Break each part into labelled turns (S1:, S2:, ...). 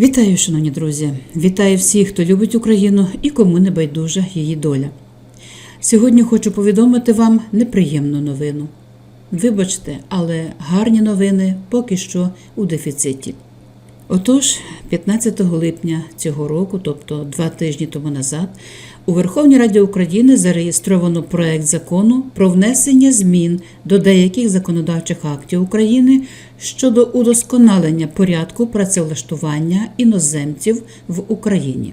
S1: Вітаю, шановні друзі! Вітаю всіх, хто любить Україну і кому не байдужа її доля. Сьогодні хочу повідомити вам неприємну новину. Вибачте, але гарні новини поки що у дефіциті. Отож, 15 липня цього року, тобто два тижні тому назад, у Верховній Раді України зареєстровано проект закону про внесення змін до деяких законодавчих актів України щодо удосконалення порядку працевлаштування іноземців в Україні.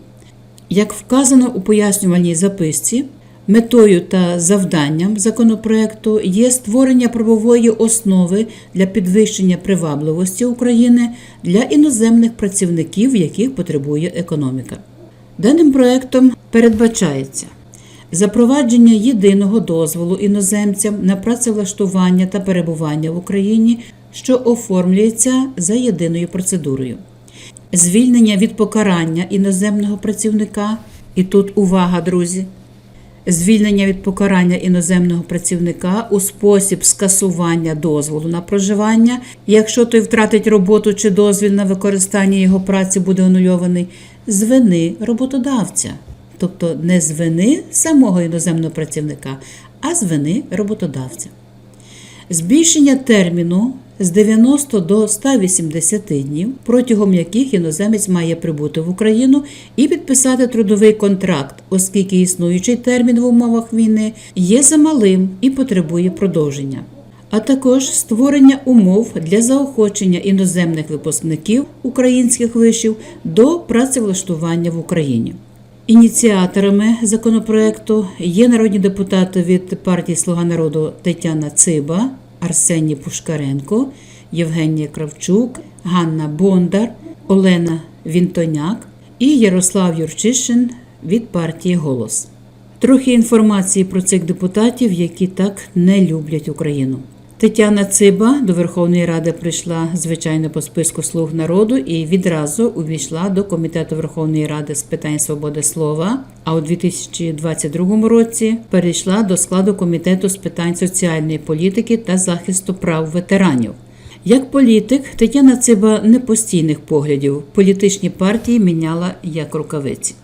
S1: Як вказано у пояснювальній записці, метою та завданням законопроекту є створення правової основи для підвищення привабливості України для іноземних працівників, яких потребує економіка. Даним проектом передбачається запровадження єдиного дозволу іноземцям на працевлаштування та перебування в Україні, що оформлюється за єдиною процедурою. Звільнення від покарання іноземного працівника, і тут увага, друзі, звільнення від покарання іноземного працівника у спосіб скасування дозволу на проживання, якщо той втратить роботу чи дозвіл на використання його праці буде анульований, з вини роботодавця, тобто не з вини самого іноземного працівника, а з вини роботодавця. Збільшення терміну з 90 до 180 днів, протягом яких іноземець має прибути в Україну і підписати трудовий контракт, оскільки існуючий термін в умовах війни є замалим і потребує продовження. А також створення умов для заохочення іноземних випускників українських вишів до працевлаштування в Україні. Ініціаторами законопроекту є народні депутати від партії Слуга народу Тетяна Циба, Арсеній Пушкаренко, Євгенія Кравчук, Ганна Бондар, Олена Вінтоняк і Ярослав Юрчишин від партії Голос. Трохи інформації про цих депутатів, які так не люблять Україну. Тетяна Циба до Верховної Ради прийшла звичайно по списку слуг народу і відразу увійшла до комітету Верховної Ради з питань свободи слова. А у 2022 році перейшла до складу комітету з питань соціальної політики та захисту прав ветеранів. Як політик, Тетяна Циба не постійних поглядів. Політичні партії міняла як рукавиці.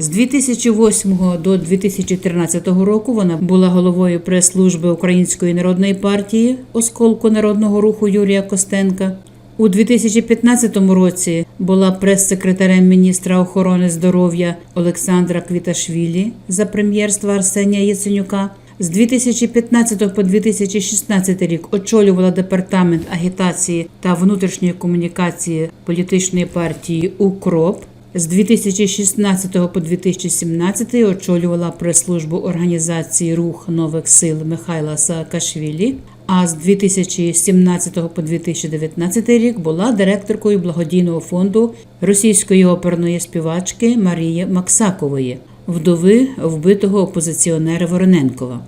S1: З 2008 до 2013 року вона була головою прес-служби Української народної партії осколку народного руху Юрія Костенка. У 2015 році була прес-секретарем міністра охорони здоров'я Олександра Квіташвілі за прем'єрства Арсенія Яценюка. З 2015 по 2016 рік очолювала департамент агітації та внутрішньої комунікації політичної партії УКРОП. З 2016 по 2017 очолювала прес-службу організації Рух нових сил Михайла Саакашвілі. А з 2017 по 2019 рік була директоркою благодійного фонду російської оперної співачки Марії Максакової, вдови вбитого опозиціонера Вороненкова.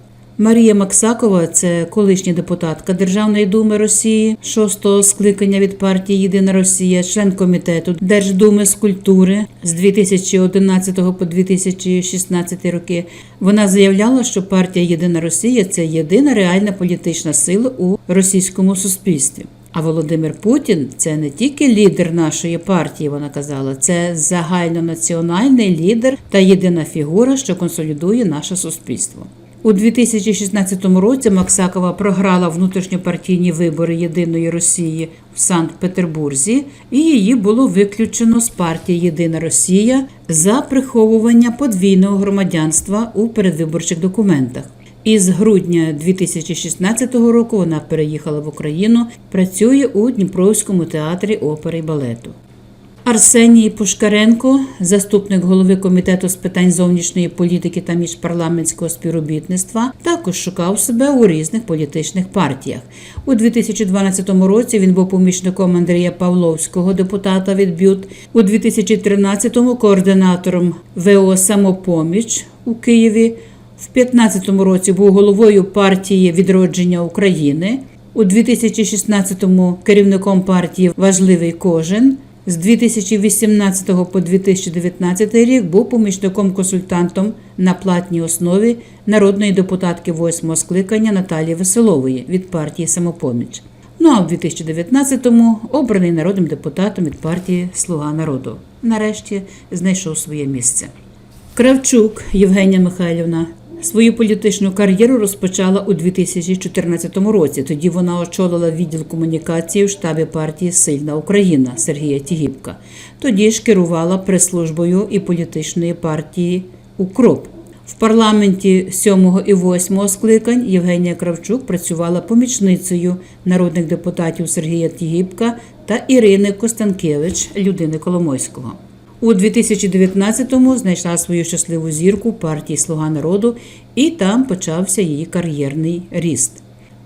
S1: Марія Максакова це колишня депутатка Державної думи Росії, шостого скликання від партії Єдина Росія, член комітету Держдуми з культури з 2011 по 2016 роки. Вона заявляла, що партія Єдина Росія це єдина реальна політична сила у російському суспільстві. А Володимир Путін це не тільки лідер нашої партії, вона казала, це загальнонаціональний лідер та єдина фігура, що консолідує наше суспільство. У 2016 році Максакова програла внутрішньопартійні вибори Єдиної Росії в Санкт-Петербурзі, і її було виключено з партії Єдина Росія за приховування подвійного громадянства у передвиборчих документах. І з грудня 2016 року вона переїхала в Україну, працює у Дніпровському театрі опери і балету. Арсеній Пушкаренко, заступник голови комітету з питань зовнішньої політики та міжпарламентського співробітництва, також шукав себе у різних політичних партіях. У 2012 році він був помічником Андрія Павловського, депутата від БЮТ. У 2013-му координатором ВО Самопоміч у Києві. В 2015 році був головою партії відродження України. У 2016-му керівником партії Важливий кожен. З 2018 по 2019 рік був помічником-консультантом на платній основі народної депутатки 8 скликання Наталії Веселової від партії Самопоміч. Ну а в 2019-му обраний народним депутатом від партії Слуга народу. Нарешті знайшов своє місце. Кравчук Євгенія Михайлівна свою політичну кар'єру розпочала у 2014 році. Тоді вона очолила відділ комунікації в штабі партії Сильна Україна Сергія Тігіпка. Тоді ж керувала прес-службою і політичної партії Укроп. В парламенті 7 і 8 скликань Євгенія Кравчук працювала помічницею народних депутатів Сергія Тігіпка та Ірини Костанкевич, людини Коломойського. У 2019-му знайшла свою щасливу зірку партії Слуга народу, і там почався її кар'єрний ріст.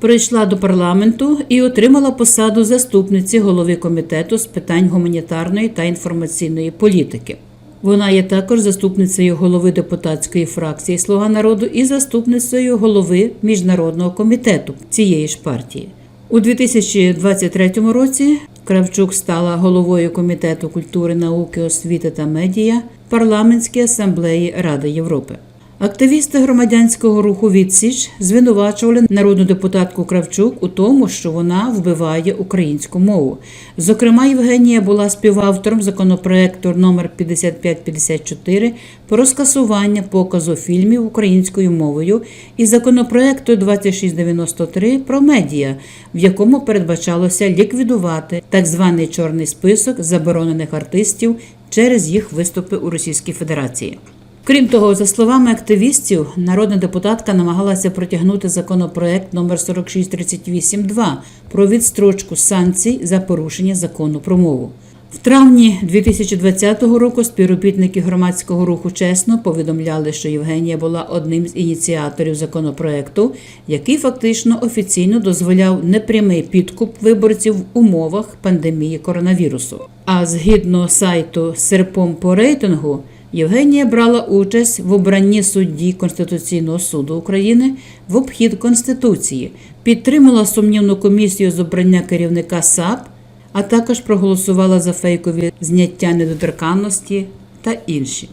S1: Прийшла до парламенту і отримала посаду заступниці голови комітету з питань гуманітарної та інформаційної політики. Вона є також заступницею голови депутатської фракції Слуга народу і заступницею голови міжнародного комітету цієї ж партії. У 2023 році Кравчук стала головою комітету культури, науки, освіти та медіа парламентської асамблеї Ради Європи. Активісти громадянського руху Відсіч звинувачували народну депутатку Кравчук у тому, що вона вбиває українську мову. Зокрема, Євгенія була співавтором законопроекту номер 5554 про скасування показу фільмів українською мовою і законопроекту 2693 про медіа, в якому передбачалося ліквідувати так званий чорний список заборонених артистів через їх виступи у Російській Федерації. Крім того, за словами активістів, народна депутатка намагалася протягнути законопроект номер 4638-2 про відстрочку санкцій за порушення закону про мову. В травні 2020 року співробітники громадського руху чесно повідомляли, що Євгенія була одним з ініціаторів законопроекту, який фактично офіційно дозволяв непрямий підкуп виборців в умовах пандемії коронавірусу. А згідно сайту Серпом по рейтингу. Євгенія брала участь в обранні судді Конституційного суду України в обхід Конституції, підтримала сумнівну комісію з обрання керівника САП, а також проголосувала за фейкові зняття недоторканності та інші.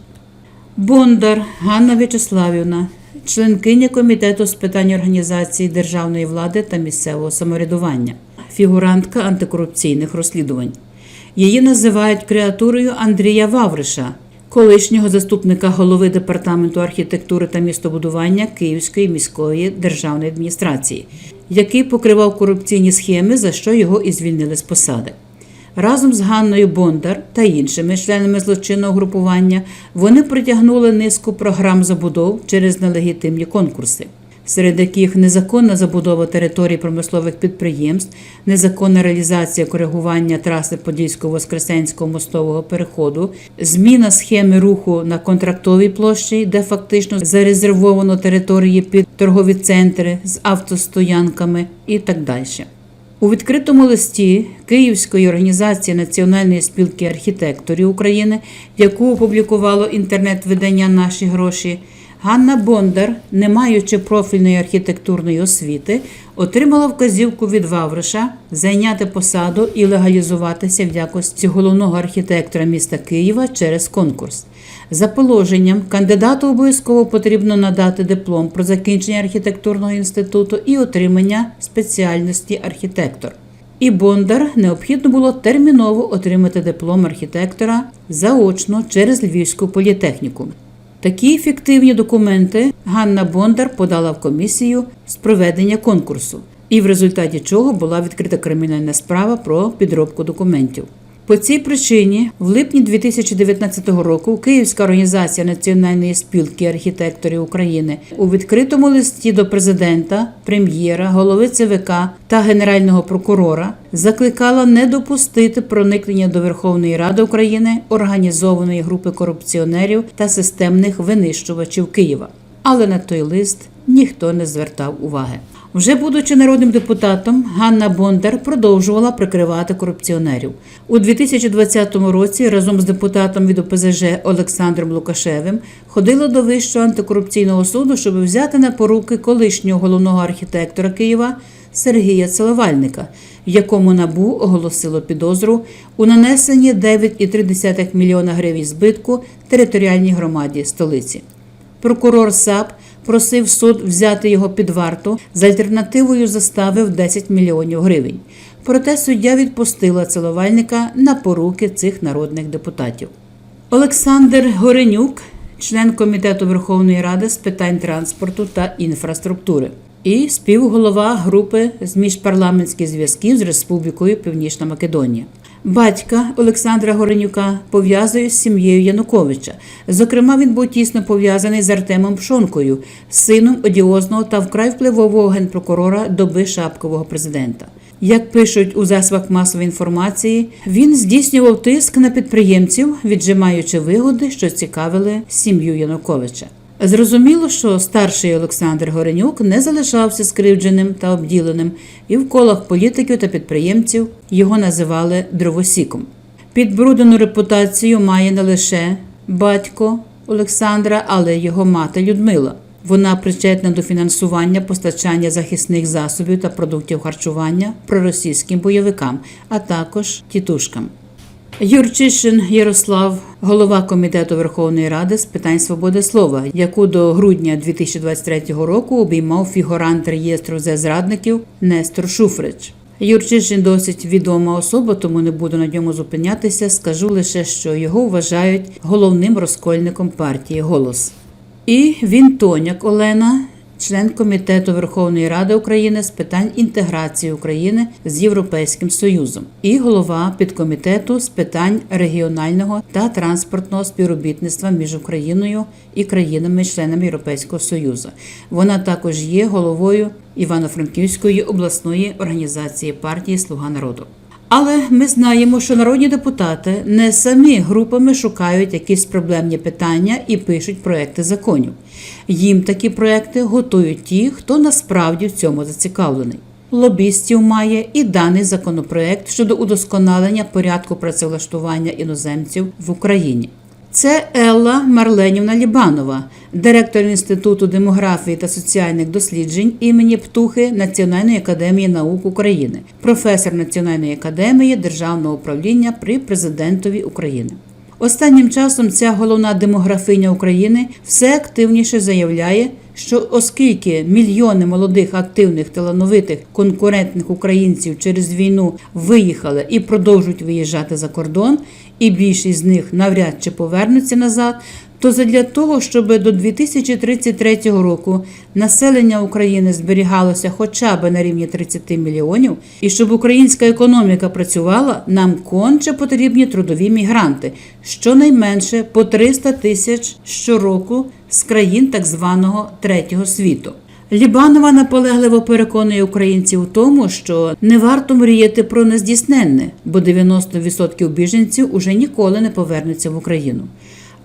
S1: Бондар Ганна В'ячеславівна, членкиня комітету з питань організації державної влади та місцевого самоврядування, фігурантка антикорупційних розслідувань. Її називають креатурою Андрія Вавриша колишнього заступника голови департаменту архітектури та містобудування Київської міської державної адміністрації, який покривав корупційні схеми, за що його і звільнили з посади. Разом з Ганною Бондар та іншими членами злочинного групування вони притягнули низку програм забудов через нелегітимні конкурси серед яких незаконна забудова територій промислових підприємств, незаконна реалізація коригування траси Подільсько-Воскресенського мостового переходу, зміна схеми руху на контрактовій площі, де фактично зарезервовано території під торгові центри з автостоянками і так далі. У відкритому листі Київської організації Національної спілки архітекторів України, яку опублікувало інтернет-видання Наші гроші. Ганна Бондар, не маючи профільної архітектурної освіти, отримала вказівку від Вавриша зайняти посаду і легалізуватися в якості головного архітектора міста Києва через конкурс. За положенням, кандидату обов'язково потрібно надати диплом про закінчення архітектурного інституту і отримання спеціальності архітектор. І Бондар необхідно було терміново отримати диплом архітектора заочно через Львівську політехніку. Такі фіктивні документи Ганна Бондар подала в комісію з проведення конкурсу, і в результаті чого була відкрита кримінальна справа про підробку документів. По цій причині, в липні 2019 року, Київська організація Національної спілки архітекторів України у відкритому листі до президента, прем'єра, голови ЦВК та генерального прокурора закликала не допустити проникнення до Верховної Ради України організованої групи корупціонерів та системних винищувачів Києва. Але на той лист ніхто не звертав уваги. Вже будучи народним депутатом, Ганна Бондар продовжувала прикривати корупціонерів у 2020 році. Разом з депутатом від ОПЗЖ Олександром Лукашевим ходила до Вищого антикорупційного суду, щоб взяти на поруки колишнього головного архітектора Києва Сергія Целовальника, якому набу оголосило підозру у нанесенні 9,3 мільйона гривень збитку територіальній громаді столиці. Прокурор САП просив суд взяти його під варту з альтернативою застави в 10 мільйонів гривень. Проте суддя відпустила цілувальника на поруки цих народних депутатів. Олександр Горенюк, член комітету Верховної Ради з питань транспорту та інфраструктури, і співголова групи з міжпарламентських зв'язків з Республікою Північна Македонія. Батька Олександра Горенюка пов'язує з сім'єю Януковича. Зокрема, він був тісно пов'язаний з Артемом Пшонкою, сином одіозного та вкрай впливового генпрокурора доби шапкового президента. Як пишуть у засобах масової інформації, він здійснював тиск на підприємців, віджимаючи вигоди, що цікавили сім'ю Януковича. Зрозуміло, що старший Олександр Горенюк не залишався скривдженим та обділеним, і в колах політиків та підприємців його називали дровосіком. Підбрудену репутацію має не лише батько Олександра, але й його мати Людмила. Вона причетна до фінансування постачання захисних засобів та продуктів харчування проросійським бойовикам, а також тітушкам. Юрчишин Ярослав, голова комітету Верховної Ради з питань свободи слова, яку до грудня 2023 року обіймав фігурант реєстру за зрадників Нестор Шуфрич. Юрчишин досить відома особа, тому не буду на ньому зупинятися. Скажу лише, що його вважають головним розкольником партії Голос. І Вінтоняк Олена, член комітету Верховної Ради України з питань інтеграції України з Європейським Союзом, і голова підкомітету з питань регіонального та транспортного співробітництва між Україною і країнами-членами Європейського Союзу. Вона також є головою Івано-Франківської обласної організації партії Слуга народу. Але ми знаємо, що народні депутати не самі групами шукають якісь проблемні питання і пишуть проекти законів. Їм такі проекти готують ті, хто насправді в цьому зацікавлений. Лобістів має і даний законопроект щодо удосконалення порядку працевлаштування іноземців в Україні. Це Елла Марленівна Лібанова, директор Інституту демографії та соціальних досліджень імені Птухи Національної академії наук України, професор Національної академії державного управління при президентові України. Останнім часом ця головна демографиня України все активніше заявляє, що оскільки мільйони молодих, активних, талановитих, конкурентних українців через війну виїхали і продовжують виїжджати за кордон, і більшість з них навряд чи повернуться назад, то задля того, щоб до 2033 року населення України зберігалося хоча б на рівні 30 мільйонів, і щоб українська економіка працювала, нам конче потрібні трудові мігранти, щонайменше по 300 тисяч щороку з країн так званого третього світу. Лібанова наполегливо переконує українців у тому, що не варто мріяти про нездійсненне, бо 90% біженців уже ніколи не повернуться в Україну.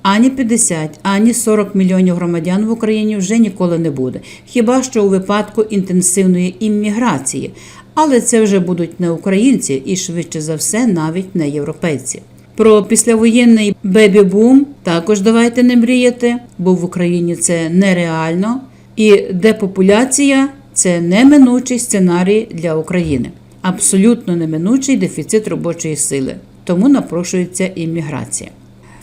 S1: Ані 50, ані 40 мільйонів громадян в Україні вже ніколи не буде, хіба що у випадку інтенсивної імміграції. Але це вже будуть не українці і швидше за все навіть не європейці. Про післявоєнний бебі-бум також давайте не мріяти, бо в Україні це нереально. І депопуляція це неминучий сценарій для України. Абсолютно неминучий дефіцит робочої сили. Тому напрошується імміграція.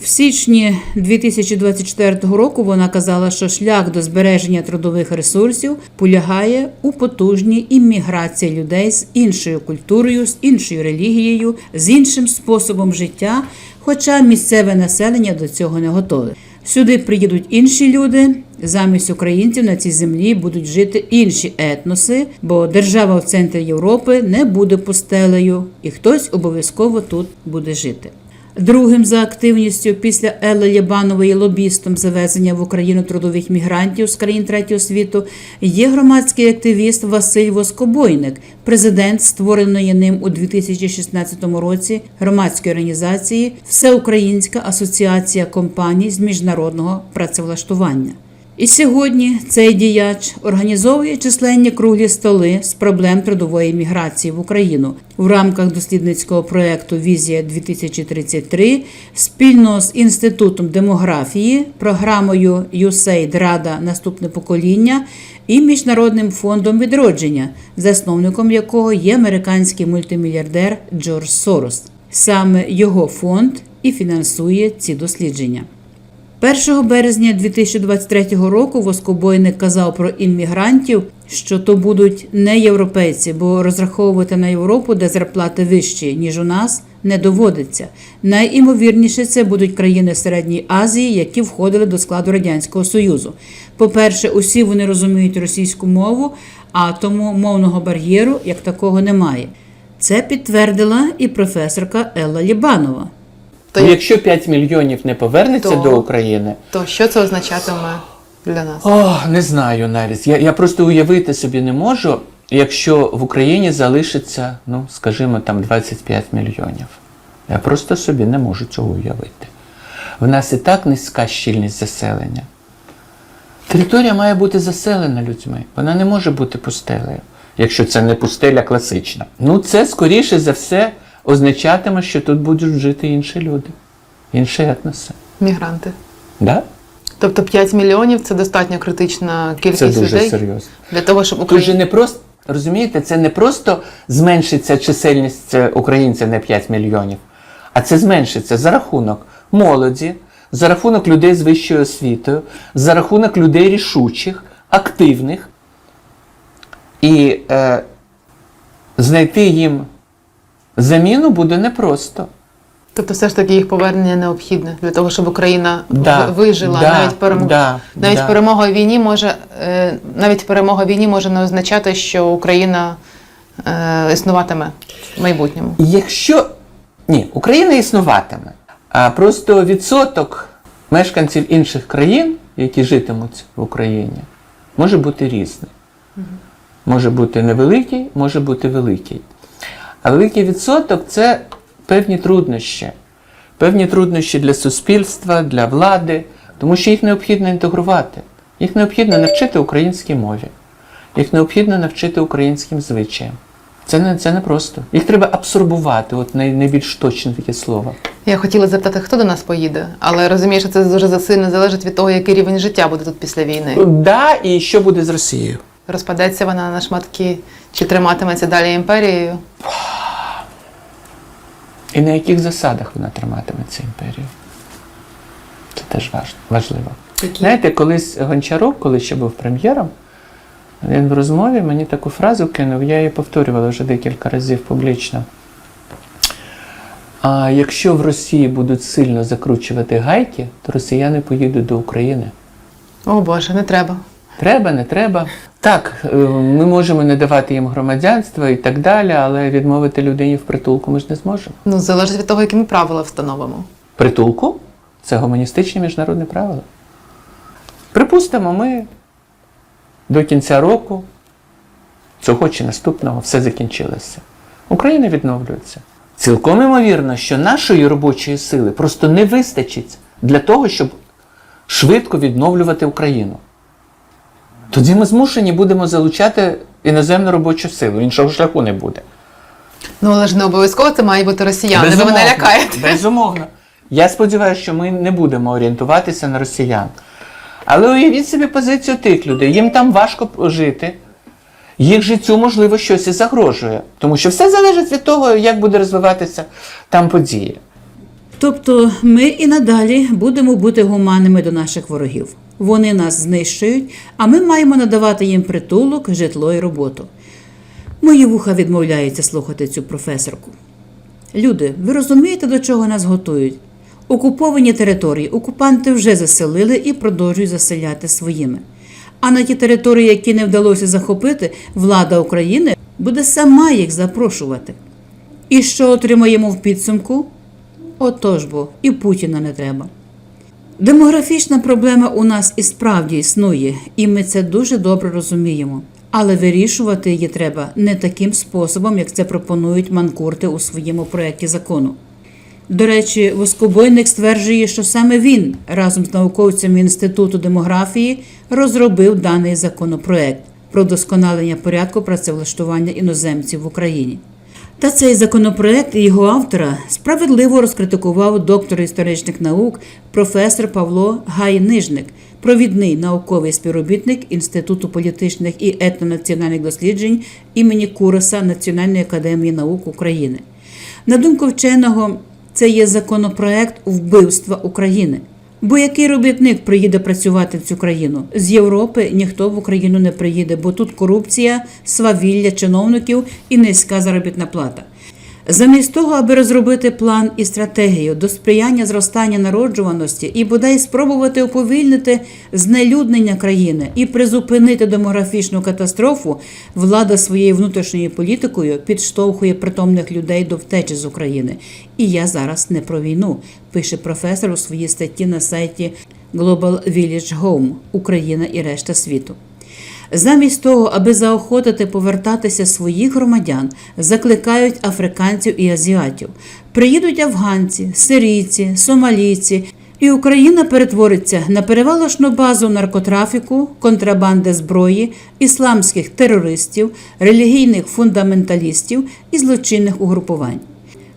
S1: В січні 2024 року вона казала, що шлях до збереження трудових ресурсів полягає у потужній імміграції людей з іншою культурою, з іншою релігією, з іншим способом життя, хоча місцеве населення до цього не готове. Сюди приїдуть інші люди. Замість українців на цій землі будуть жити інші етноси, бо держава в центрі Європи не буде пустелею, і хтось обов'язково тут буде жити. Другим за активністю після Елли Ябанової лобістом завезення в Україну трудових мігрантів з країн третього світу є громадський активіст Василь Воскобойник, президент створеної ним у 2016 році громадської організації Всеукраїнська асоціація компаній з міжнародного працевлаштування. І сьогодні цей діяч організовує численні круглі столи з проблем трудової міграції в Україну в рамках дослідницького проекту Візія 2033 спільно з інститутом демографії, програмою USAID Рада Наступне покоління і міжнародним фондом відродження, засновником якого є американський мультимільярдер Джордж Сорос. Саме його фонд і фінансує ці дослідження. 1 березня 2023 року Воскобойник казав про іммігрантів що то будуть не європейці, бо розраховувати на Європу, де зарплати вищі, ніж у нас, не доводиться. Найімовірніше це будуть країни Середньої Азії, які входили до складу Радянського Союзу. По-перше, усі вони розуміють російську мову, а тому мовного бар'єру як такого немає. Це підтвердила і професорка Елла Лібанова.
S2: То,
S3: Ну, Якщо 5 мільйонів не повернеться
S2: То-
S3: до України,
S2: то що це означатиме для нас?
S3: о, не знаю навіть. Я, я просто уявити собі не можу, якщо в Україні залишиться, ну скажімо, там 25 мільйонів. Я просто собі не можу цього уявити. В нас і так низька щільність заселення. Територія має бути заселена людьми. Вона не може бути пустелею, якщо це не пустеля класична. Ну, це скоріше за все означатиме, що тут будуть жити інші люди, інші етноси.
S2: Мігранти.
S3: Да?
S2: Тобто 5 мільйонів це достатньо критична кількість
S3: Це дуже
S2: людей
S3: серйозно.
S2: для того, щоб
S3: Тут же не просто, розумієте, це не просто зменшиться чисельність е, українців на 5 мільйонів, а це зменшиться за рахунок молоді, за рахунок людей з вищою освітою, за рахунок людей рішучих, активних. І е, знайти їм заміну буде непросто.
S2: Тобто, все ж таки їх повернення необхідне для того, щоб Україна
S3: Да,
S2: вижила.
S3: да,
S2: навіть перемога
S3: да,
S2: навіть
S3: да.
S2: перемога в війні може е, навіть перемога в війні може не означати, що Україна е, існуватиме в майбутньому.
S3: Якщо ні, Україна існуватиме, а просто відсоток мешканців інших країн, які житимуть в Україні, може бути різний. Може бути невеликий, може бути великий. А великий відсоток це певні труднощі. Певні труднощі для суспільства, для влади, тому що їх необхідно інтегрувати. Їх необхідно навчити українській мові, їх необхідно навчити українським звичаям. Це не, це не просто. Їх треба абсорбувати, от най, найбільш точне таке слово.
S2: Я хотіла запитати, хто до нас поїде, але розумію, що це дуже сильно залежить від того, який рівень життя буде тут після війни.
S3: Да, і що буде з Росією?
S2: Розпадеться вона на шматки чи триматиметься далі імперією?
S3: І на яких засадах вона триматиметься імперію? Це теж важливо.
S2: Які?
S3: Знаєте, колись Гончарук, коли ще був прем'єром, він в розмові мені таку фразу кинув, я її повторювала вже декілька разів публічно. А якщо в Росії будуть сильно закручувати гайки, то росіяни поїдуть до України.
S2: О Боже, не треба.
S3: Треба, не треба. Так, е, ми можемо не давати їм громадянство і так далі, але відмовити людині в притулку ми ж не зможемо.
S2: Ну, залежить від того, які ми правила встановимо.
S3: Притулку це гуманістичні міжнародні правила. Припустимо, ми до кінця року, цього чи наступного, все закінчилося. Україна відновлюється. Цілком імовірно, що нашої робочої сили просто не вистачить для того, щоб швидко відновлювати Україну. Тоді ми змушені будемо залучати іноземну робочу силу, іншого шляху не буде.
S2: Ну, але ж не обов'язково це має бути росіяни. Ви мене лякаєте.
S3: Безумовно. Я сподіваюся, що ми не будемо орієнтуватися на росіян. Але уявіть собі позицію тих людей. Їм там важко жити. Їх життю, можливо, щось і загрожує. Тому що все залежить від того, як буде розвиватися там події.
S1: Тобто ми і надалі будемо бути гуманними до наших ворогів. Вони нас знищують, а ми маємо надавати їм притулок, житло і роботу. Мої вуха відмовляються слухати цю професорку. Люди, ви розумієте, до чого нас готують? Окуповані території окупанти вже заселили і продовжують заселяти своїми. А на ті території, які не вдалося захопити, влада України буде сама їх запрошувати. І що отримаємо в підсумку? Отож бо, і Путіна не треба. Демографічна проблема у нас і справді існує, і ми це дуже добре розуміємо. Але вирішувати її треба не таким способом, як це пропонують манкурти у своєму проєкті закону. До речі, Воскобойник стверджує, що саме він разом з науковцями Інституту демографії розробив даний законопроект про вдосконалення порядку працевлаштування іноземців в Україні. Та цей законопроект його автора справедливо розкритикував доктор історичних наук професор Павло Гайнижник, провідний науковий співробітник Інституту політичних і етнонаціональних досліджень імені Кураса Національної академії наук України. На думку вченого, це є законопроект вбивства України, Бо який робітник приїде працювати в цю країну? З Європи ніхто в Україну не приїде, бо тут корупція, свавілля чиновників і низька заробітна плата. Замість того, аби розробити план і стратегію до сприяння зростання народжуваності і бодай спробувати уповільнити знелюднення країни і призупинити демографічну катастрофу, влада своєю внутрішньою політикою підштовхує притомних людей до втечі з України. І я зараз не про війну, пише професор у своїй статті на сайті Global Village Home Україна і решта світу. Замість того, аби заохотити повертатися своїх громадян, закликають африканців і азіатів. Приїдуть афганці, сирійці, сомалійці, і Україна перетвориться на перевалочну базу наркотрафіку, контрабанди зброї, ісламських терористів, релігійних фундаменталістів і злочинних угрупувань.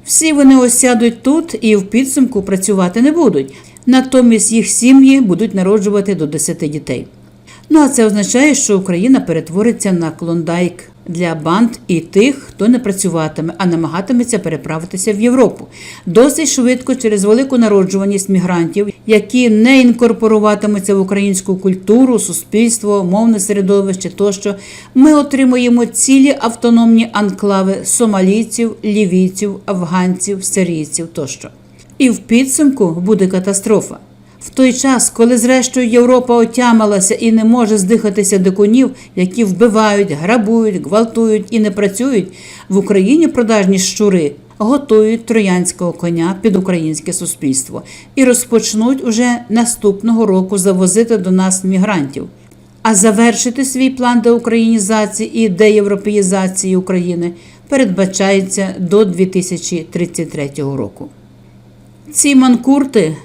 S1: Всі вони осядуть тут і в підсумку працювати не будуть. Натомість їх сім'ї будуть народжувати до 10 дітей. Ну а це означає, що Україна перетвориться на клондайк для банд і тих, хто не працюватиме, а намагатиметься переправитися в Європу. Досить швидко через велику народжуваність мігрантів, які не інкорпоруватимуться в українську культуру, суспільство, мовне середовище тощо, ми отримуємо цілі автономні анклави сомалійців, лівійців, афганців, сирійців тощо. І в підсумку буде катастрофа. В той час, коли зрештою Європа отямилася і не може здихатися дикунів, які вбивають, грабують, гвалтують і не працюють, в Україні продажні щури готують троянського коня під українське суспільство і розпочнуть уже наступного року завозити до нас мігрантів. А завершити свій план деукраїнізації і деєвропеїзації України передбачається до 2033 року. Ці манкурти,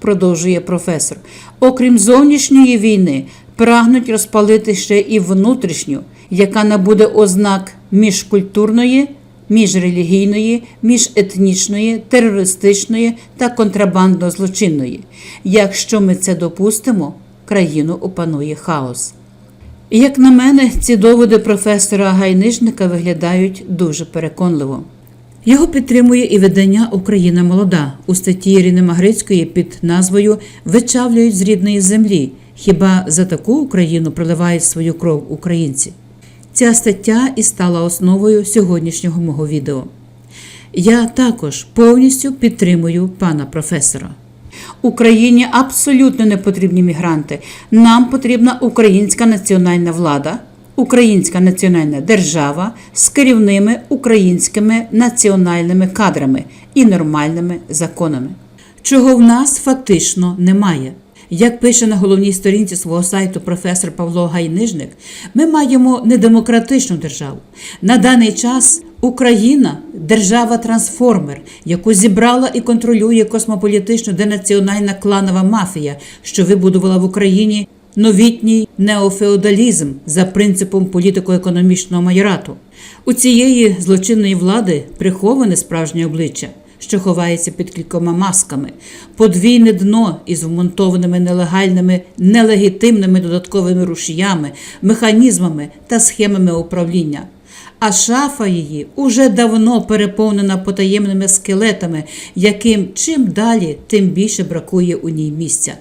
S1: продовжує професор, окрім зовнішньої війни, прагнуть розпалити ще і внутрішню, яка набуде ознак міжкультурної, міжрелігійної, міжетнічної, терористичної та контрабандно-злочинної. Якщо ми це допустимо, країну опанує хаос. Як на мене, ці доводи професора Гайнишника виглядають дуже переконливо. Його підтримує і видання Україна молода у статті Ірини Магрицької під назвою Вичавлюють з рідної землі. Хіба за таку Україну проливають свою кров українці? Ця стаття і стала основою сьогоднішнього мого відео. Я також повністю підтримую пана професора. Україні абсолютно не потрібні мігранти. Нам потрібна українська національна влада, українська національна держава з керівними українськими національними кадрами і нормальними законами. Чого в нас фактично немає. Як пише на головній сторінці свого сайту професор Павло Гайнижник, ми маємо недемократичну державу. На даний час Україна держава-трансформер, яку зібрала і контролює космополітично денаціональна кланова мафія, що вибудувала в Україні новітній неофеодалізм за принципом політико-економічного майорату. У цієї злочинної влади приховане справжнє обличчя що ховається під кількома масками, подвійне дно із вмонтованими нелегальними, нелегітимними додатковими рушіями, механізмами та схемами управління. А шафа її уже давно переповнена потаємними скелетами, яким чим далі, тим більше бракує у ній місця,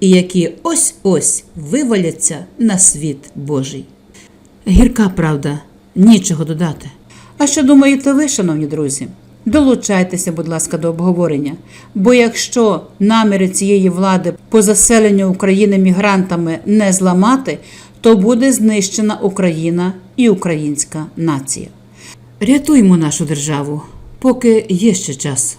S1: і які ось ось виваляться на світ Божий. Гірка правда, нічого додати. А що думаєте ви, шановні друзі? Долучайтеся, будь ласка, до обговорення. Бо якщо наміри цієї влади по заселенню України мігрантами не зламати, то буде знищена Україна і українська нація. Рятуймо нашу державу, поки є ще час.